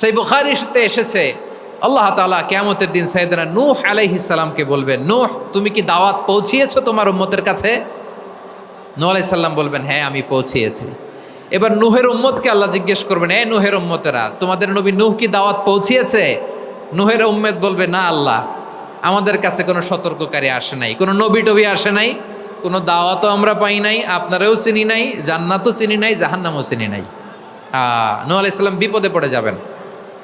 সেই বুখারিতে এসেছে। আল্লাহ তাআলা কেয়ামতের দিন সাইদানা নূহ আলাইহিসসালামকে বলবেন, নূহ, তুমি কি দাওয়াত পৌঁছিয়েছো তোমার উম্মতের কাছে? নূহ আলাইসাল্লাম বলবেন হ্যাঁ আমি পৌঁছিয়েছি। এবার নুহের উম্মতকে আল্লাহ জিজ্ঞেস করবেন, এ নুহের উম্মতেরা, তোমাদের নবী নূহ কি দাওয়াত পৌঁছিয়েছে? নুহের উম্মেদ বলবে, না আল্লাহ, আমাদের কাছে কোনো সতর্ককারী আসে নাই, কোনো নবী টবি আসে নাই, কোনো দাওয়াতও আমরা পাই নাই, আপনারাও চিনি নাই, জান্নাতও চিনি নাই, জাহান্নামও চিনি নাই। নূহ আলাইসাল্লাম বিপদে পড়ে যাবেন।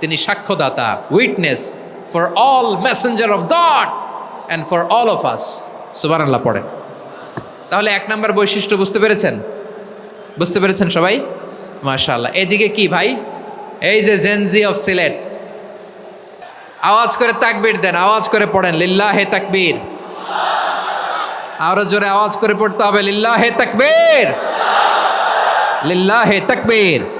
তিনি সাক্ষ্যদাতা witness for all messenger of God and for all of us সুবান আল্লাহ পড়েন। তাহলে এক নম্বর বৈশিষ্ট্য বুঝতে পেরেছেন? বুঝতে পেরেছেন সবাই? মাশাআল্লাহ। এদিকে কি ভাই? এই যে জেনজি অফ সিলেট আওয়াজ করে তাকবীর দেন, আওয়াজ করে পড়েন লিল্লা হে তাকবীর। আরও জোরে আওয়াজ করে পড়তে হবে, লিল্লাহে তাকবীর। লিল্লাহে তাকবীর।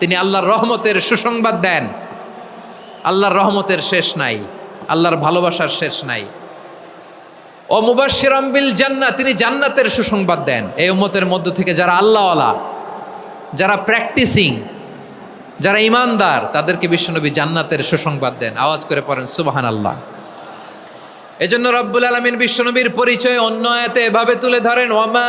তিনি আল্লাহর রহমতের সুসংবাদ দেন। আল্লাহর রহমতের শেষ নাই, আল্লাহর ভালোবাসার শেষ নাই। ও মুবাশশিরাম বিল জান্নাত তিনি জান্নাতের সুসংবাদ দেন। এই উম্মতের মধ্য থেকে যারা আল্লাহওয়ালা, যারা প্র্যাকটিসিং যারা ইমানদার, তাদেরকে বিশ্বনবী জান্নাতের সুসংবাদ দেন। আওয়াজ করে পড়েন সুবাহান আল্লাহ এজন্য রব্বুল আলমিন বিশ্বনবীর পরিচয় অন্য আয়াতে এভাবে তুলে ধরেন ওয়ামা